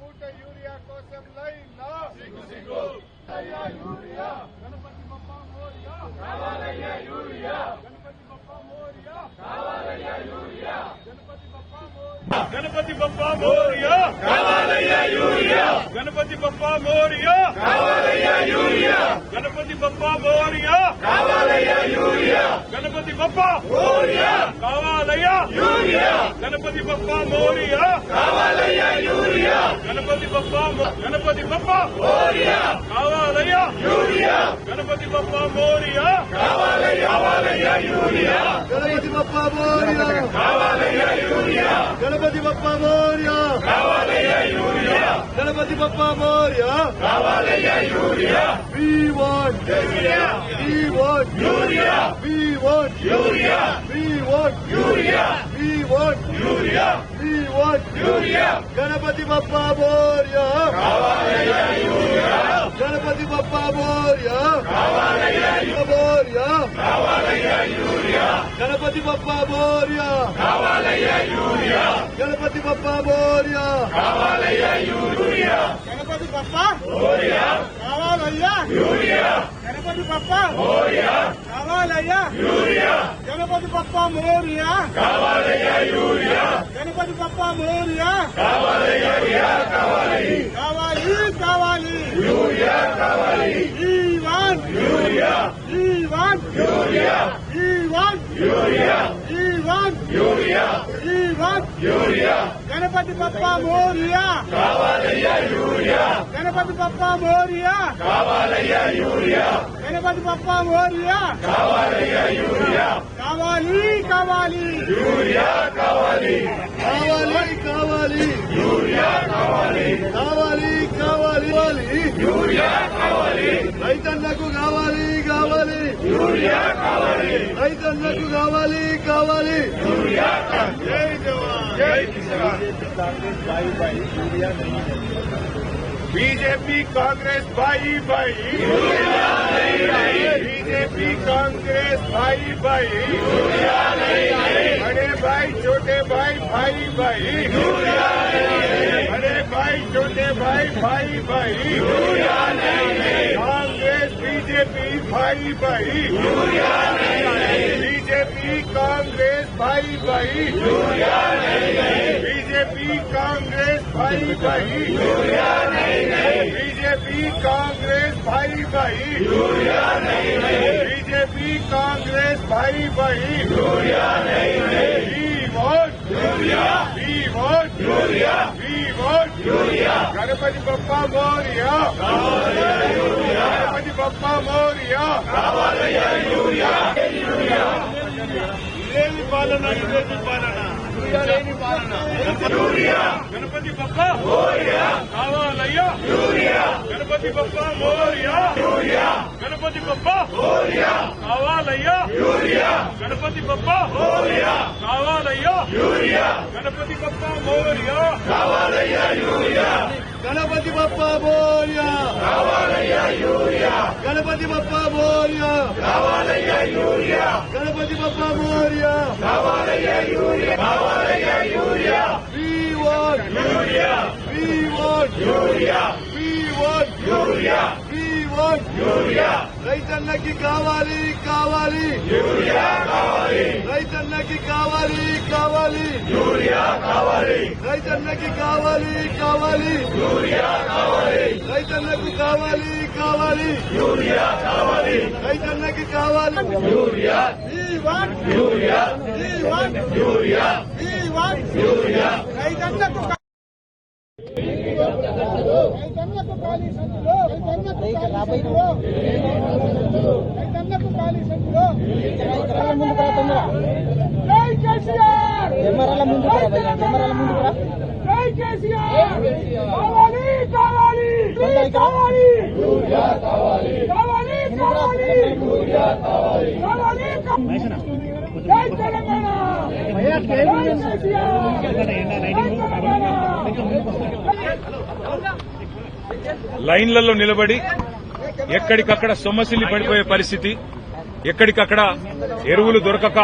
పూట యూరియా కోసం లైన్ లా అయ్యా యూరియా గణపతి బప్ప మోరియా కావాలయ్యా యూరియా ಗಣಪತಿ ಬಪ್ಪ ಮೋರಿಯ ಗಣಪತಿ ಬಪ್ಪ ಮೋರಿಯ ಗಣಪತಿ ಬಪ್ಪ ಮೋರಿಯ ಗಣಪತಿ ಬಪ್ಪ ಕಾವಾಲಯ್ಯ Ganapati Bappa Morya Ganapati Bappa Ganapati Bappa ಕಾವಾಲಯ್ಯ Ganapati Bappa Morya Ganapati Bappa మో- గణపతి బప్ప మోరియా కావాలయ్యా యూరియా గణపతి బప్ప మోరియా కావాలయ్యా కావాలయ్యా యూరియా గణపతి బప్ప మోరియా కావాలయ్యా యూరియా గణపతి బప్ప మోరియా కావాలయ్యా యూరియా గణపతి బప్ప మోరియా కావాలయ్యా urea we want urea We want urea we want urea we want urea we want urea we want urea Ganapati Bappa Morya కావాలయ్యా యూరియా గణపతి బప్ప మోరియా కావాలయ్యా మోరియా కావాలయ్యా యూరియా గణపతి బప్ప మోరియా కావాలయ్యా యూరియా గణపతి బప్ప మోరియా కావాలయ్యా యూరియా గణపతి బప్ప యూరియా కావాలయ్యా యూరియా గణపతి బప్ప యూరియా కావాలయ్యా urea Ganapati Bappa Morya కావాలయ్యా urea Ganapati Bappa Morya కావాలయ్యా urea కావాలి కావాలి కావాలి యూరియా కావాలి we want urea we want urea we want urea we want urea we want urea pra de papá Moria. Cavaleia Júlia. Quem é pra de papá Moria? Cavaleia Júlia. Quem é pra de. కావాలి కావాలి. Urea కావాలి. కావాలి కావాలి. Urea కావాలి. కావాలి కావాలి. కావాలి urea కావాలి. రైతన్నకు కావాలి కావాలి. యూరియా కావాలి. రైతన్నకు కావాలి కావాలి. యూరియా జై జవాన్. జై కిసాన్. बीजेपी कांग्रेस भाई भाई। बीजेपी कांग्रेस भाई भाई। बड़े भाई, छोटे भाई भाई भाई। बड़े भाई, छोटे भाई भाई भाई। बीजेपी भाई भाई। बीजेपी कांग्रेस भाई भाई। बीजेपी कांग्रेस भाई भाई। बीजेपी कांग्रेस भाई भाई। बीजेपी कांग्रेस भाई भाई। We vote. We vote. Ganpati Bappa Maurya Ganpati Bappa Maurya ఇదేమి పాలన ఇదేమి పాలన ఇదేమి పాలన యూరియా గణపతి బప్ప మోరియా కావాలయ్యా యూరియా గణపతి బప్ప మోరియా యూరియా గణపతి బప్ప మోరియా కావాలయ్యా యూరియా గణపతి బప్ప మోరియా కావాలయ్యా యూరియా గణపతి బప్ప మోరియా కావాలయ్యా Ganapati Bappa Morya Ganapati Bappa Morya Ganapati Bappa Morya we want we want we want we కావాలయ్యా యూరియా రైతన్నకి కావాలి కావాలి. యూరియా కావాలి రైతన్నకి కావాలి కావాలి. యూరియా కావాలి రైతన్నకి కావాలి కావాలి. యూరియా కావాలి రైతన్నకు కావాలి కావాలి. యూరియా కావాలి రైతన్నకి కావాలి. యూరియా యూరియా యూరియా యూరియా రైతన్నకు రైతన్నకు కావాలి కేసీఆర్ కెమెరాల ముందు ముందు లైన్లలో నిలబడి ఎక్కడికక్కడ సొమ్మసిల్లి పడిపోయే పరిస్థితి ఎక్కడికక్కడ ఎరువులు దొరకక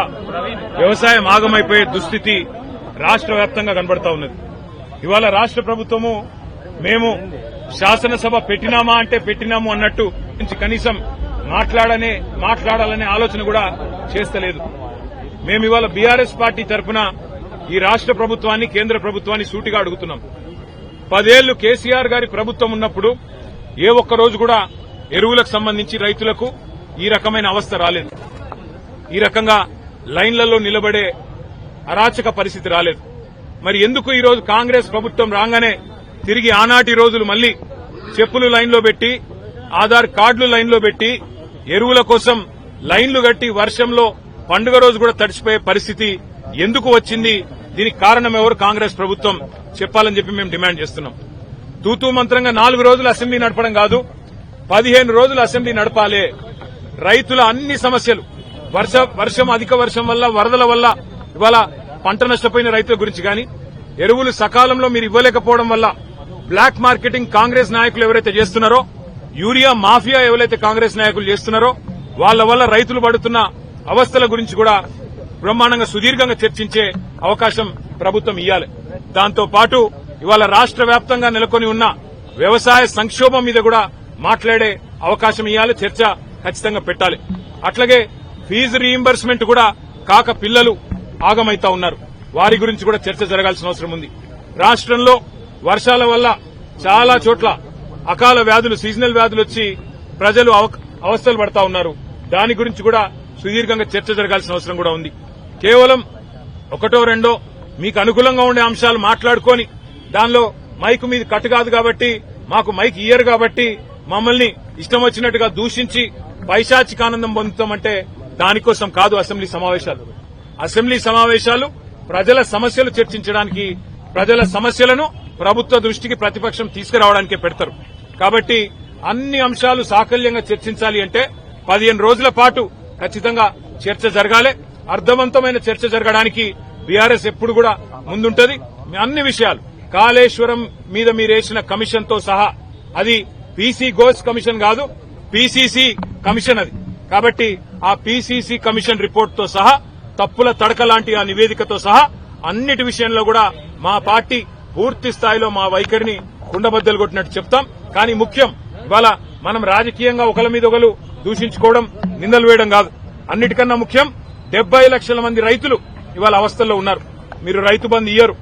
వ్యవసాయం ఆగమైపోయే దుస్థితి రాష్ట్ర వ్యాప్తంగా కనబడతా ఉన్నది. ఇవాళ రాష్ట్ర ప్రభుత్వము మేము శాసనసభ పెట్టినామా అంటే పెట్టినాము అన్నట్టు కనీసం మాట్లాడనే మాట్లాడాలనే ఆలోచన కూడా చేస్తలేదు. మేము ఇవాళ బీఆర్ఎస్ పార్టీ తరఫున ఈ రాష్ట్ర ప్రభుత్వాన్ని కేంద్ర ప్రభుత్వాన్ని సూటిగా అడుగుతున్నాం. పదేళ్ళు కేసీఆర్ గారి ప్రభుత్వం ఉన్నప్పుడు ఏ ఒక్క రోజు కూడా ఎరువులకు సంబంధించి రైతులకు ఈ రకమైన అవస్థ రాలేదు. ఈ రకంగా లైన్లలో నిలబడే అరాచక పరిస్థితి రాలేదు. మరి ఎందుకు ఈరోజు కాంగ్రెస్ ప్రభుత్వం రాగానే తిరిగి ఆనాటి రోజులు మళ్ళీ చెప్పులు లైన్లో పెట్టి ఆధార్ కార్డులు లైన్లో పెట్టి ఎరువుల కోసం లైన్లు కట్టి వర్షంలో పండుగ రోజు కూడా తడిచిపోయే పరిస్థితి ఎందుకు వచ్చింది? దీనికి కారణం ఎవరు? కాంగ్రెస్ ప్రభుత్వం చెప్పాలని చెప్పి మేము డిమాండ్ చేస్తున్నాం. తూతూ మంత్రంగా నాలుగు రోజులు అసెంబ్లీ నడపడం కాదు. పదిహేను రోజులు అసెంబ్లీ నడపాలి. రైతుల అన్ని సమస్యలు. వర్ష వర్షం అధిక వర్షం వల్ల వరదల వల్ల ఇవాళ పంట నష్టపోయిన రైతుల గురించి గాని ఎరువులు సకాలంలో మీరు ఇవ్వలేకపోవడం వల్ల బ్లాక్ మార్కెటింగ్ కాంగ్రెస్ నాయకులు ఎవరైతే చేస్తున్నారో యూరియా మాఫియా ఎవరైతే కాంగ్రెస్ నాయకులు చేస్తున్నారో వాళ్ళ వల్ల రైతులు పడుతున్న అవస్థల గురించి కూడా బ్రహ్మాండంగా సుదీర్ఘంగా చర్చించే అవకాశం ప్రభుత్వం ఇవ్వాలి దాంతో పాటు ఇవాళ రాష్ట్ర వ్యాప్తంగా నెలకొని ఉన్న వ్యవసాయ సంక్షోభం మీద కూడా మాట్లాడే అవకాశం ఇవ్వాలి చర్చ ఖచ్చితంగా పెట్టాలి. అట్లాగే ఫీజు రీయింబర్స్మెంట్ కూడా కాక పిల్లలు ఆగమైతా ఉన్నారు. వారి గురించి కూడా చర్చ జరగాల్సిన అవసరం ఉంది. రాష్ట్రంలో వర్షాల వల్ల చాలా చోట్ల అకాల వ్యాధులు సీజనల్ వ్యాధులు వచ్చి ప్రజలు అవ- అవస్థలు పడతా ఉన్నారు. దాని గురించి కూడా సుదీర్ఘంగా చర్చ జరగాల్సిన అవసరం కూడా ఉంది. కేవలం ఒకటో రెండో మీకు అనుకూలంగా ఉండే అంశాలు మాట్లాడుకొని దానిలో మైక్ మీద కట్టు కాదు కాబట్టి మాకు మైక్ ఇయ్యరు కాబట్టి మమ్మల్ని ఇష్టం వచ్చినట్టుగా దూషించి పైశాచికానందం పొందుతామంటే దానికోసం కాదు అసెంబ్లీ సమావేశాలు. అసెంబ్లీ సమావేశాలు ప్రజల సమస్యలు చర్చించడానికి ప్రజల సమస్యలను ప్రభుత్వ దృష్టికి ప్రతిపక్షం తీసుకురావడానికే పెడతారు. కాబట్టి అన్ని అంశాలు సాకల్యంగా చర్చించాలి అంటే పదిహేను రోజుల పాటు ఖచ్చితంగా చర్చ జరగాలి. అర్థవంతమైన చర్చ జరగడానికి బీఆర్ఎస్ ఎప్పుడు కూడా ముందుంటది. అన్ని విషయాలు కాళేశ్వరం మీద మీరేసిన కమిషన్తో సహా అది పీసీ గోస్ కమిషన్ కాదు పీసీసీ కమిషన్ అది. కాబట్టి ఆ పీసీసీ కమిషన్ రిపోర్ట్తో సహా తప్పుల తడక లాంటి ఆ నివేదికతో సహా అన్నిటి విషయంలో కూడా మా పార్టీ పూర్తి స్థాయిలో మా వైఖరిని కుండబద్దలు కొట్టినట్టు చెప్తాం. కానీ ముఖ్యం ఇవాళ మనం రాజకీయంగా ఒకరి మీద ఒకరు దూషించుకోవడం నిందలు వేయడం కాదు. అన్నిటికన్నా ముఖ్యం డెబ్బై లక్షల మంది రైతులు ఇవాళ అవస్థల్లో ఉన్నారు. మీరు రైతు బంద్ ఇయ్యరు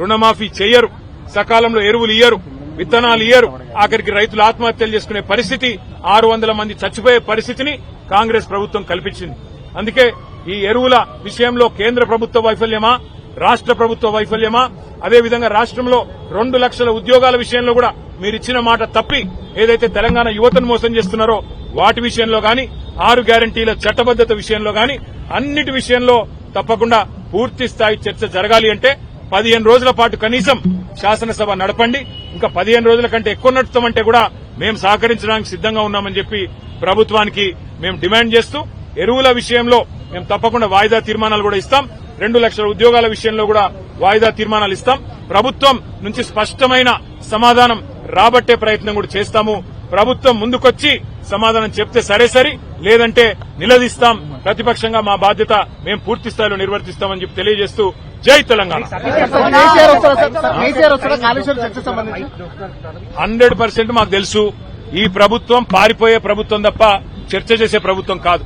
రుణమాఫీ చేయరు సకాలంలో ఎరువులు ఇయ్యరు. విత్తనాలు ఇయ్యరు. ఆఖరికి రైతులు ఆత్మహత్యలు చేసుకునే పరిస్థితి ఆరు వందల మంది చచ్చిపోయే పరిస్థితిని కాంగ్రెస్ ప్రభుత్వం కల్పించింది. అందుకే ఈ ఎరువుల విషయంలో కేంద్ర ప్రభుత్వ వైఫల్యమా రాష్ట్ర ప్రభుత్వ వైఫల్యమా? అదేవిధంగా రాష్ట్రంలో రెండు లక్షల ఉద్యోగాల విషయంలో కూడా మీరిచ్చిన మాట తప్పి ఏదైతే తెలంగాణ యువతను మోసం చేస్తున్నారో వాటి విషయంలో గాని ఆరు గ్యారంటీల చట్టబద్దత విషయంలో గాని అన్నిటి విషయంలో తప్పకుండా పూర్తి స్థాయి చర్చ జరగాలి అంటే పదిహేను రోజుల పాటు కనీసం శాసనసభ నడపండి. ఇంకా పదిహేను రోజుల కంటే ఎక్కువ నడుస్తామంటే కూడా మేము సహకరించడానికి సిద్దంగా ఉన్నామని చెప్పి ప్రభుత్వానికి మేము డిమాండ్ చేస్తూ ఎరువుల విషయంలో మేము తప్పకుండా వాయిదా తీర్మానాలు కూడా ఇస్తాం. రెండు లక్షల ఉద్యోగాల విషయంలో కూడా వాయిదా తీర్మానాలు ఇస్తాం. ప్రభుత్వం నుంచి స్పష్టమైన సమాధానం రాబట్టే ప్రయత్నం కూడా చేస్తాము. ప్రభుత్వం ముందుకొచ్చి సమాధానం చెప్తే సరే సరి లేదంటే నిలదీస్తాం. ప్రతిపక్షంగా మా బాధ్యత మేము పూర్తి స్థాయిలో నిర్వర్తిస్తామని చెప్పి తెలియజేస్తూ జై తెలంగాణ. హండ్రెడ్ పర్సెంట్ మాకు తెలుసు. ఈ ప్రభుత్వం పారిపోయే ప్రభుత్వం తప్ప చర్చ చేసే ప్రభుత్వం కాదు.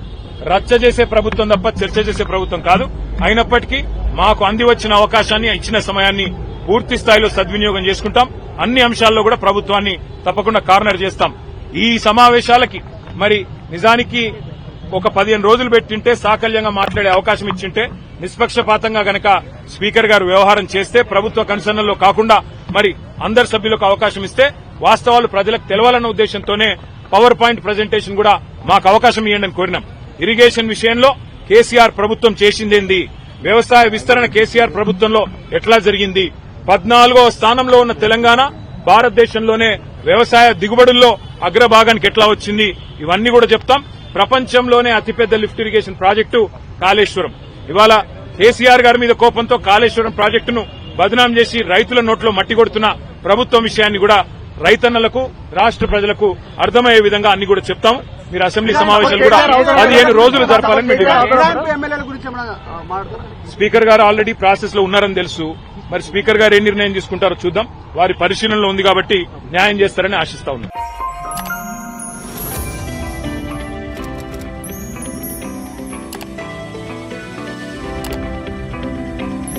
రచ్చ చేసే ప్రభుత్వం తప్ప చర్చ చేసే ప్రభుత్వం కాదు. అయినప్పటికీ మాకు అంది వచ్చిన అవకాశాన్ని ఇచ్చిన సమయాన్ని పూర్తి స్థాయిలో సద్వినియోగం చేసుకుంటాం. అన్ని అంశాల్లో కూడా ప్రభుత్వాన్ని తప్పకుండా కార్నర్ చేస్తాం. ఈ సమావేశాలకి మరి నిజానికి ఒక పదిహేను రోజులు పెట్టింటే సాకల్యంగా మాట్లాడే అవకాశం ఇచ్చింటే నిష్పక్షపాతంగా గనక స్పీకర్ గారు వ్యవహారం చేస్తే ప్రభుత్వ కన్సర్నల్లో కాకుండా మరి అందరు సభ్యులకు అవకాశం ఇస్తే వాస్తవాలు ప్రజలకు తెలవాలన్న ఉద్దేశంతోనే పవర్ పాయింట్ ప్రజెంటేషన్ కూడా మాకు అవకాశం ఇవ్వండి కోరినాం. ఇరిగేషన్ విషయంలో కేసీఆర్ ప్రభుత్వం చేసిందేంది? వ్యవసాయ విస్తరణ కేసీఆర్ ప్రభుత్వంలో ఎట్లా జరిగింది? పద్నాలుగో స్థానంలో ఉన్న తెలంగాణ భారతదేశంలోనే వ్యవసాయ దిగుబడుల్లో అగ్రభాగానికి ఎట్లా వచ్చింది? ఇవన్నీ కూడా చెప్తాం. ప్రపంచంలోనే అతిపెద్ద లిఫ్ట్ ఇరిగేషన్ ప్రాజెక్టు కాళేశ్వరం. ఇవాళ కేసీఆర్ గారి మీద కోపంతో కాళేశ్వరం ప్రాజెక్టును బదనాం చేసి రైతుల నోట్లో మట్టి కొడుతున్న ప్రభుత్వం విషయాన్ని కూడా రైతన్నలకు రాష్ట్ర ప్రజలకు అర్థమయ్యే విధంగా అన్ని కూడా చెప్తాం. మీరు అసెంబ్లీ సమావేశాలు కూడా పదిహేను రోజులు జరపాలని స్పీకర్ గారు ఆల్రెడీ ప్రాసెస్లో ఉన్నారని తెలుసు. మరి స్పీకర్ గారు ఏ నిర్ణయం తీసుకుంటారో చూద్దాం. వారి పరిశీలనలో ఉంది కాబట్టి న్యాయం చేస్తారని ఆశిస్తా ఉన్నాం.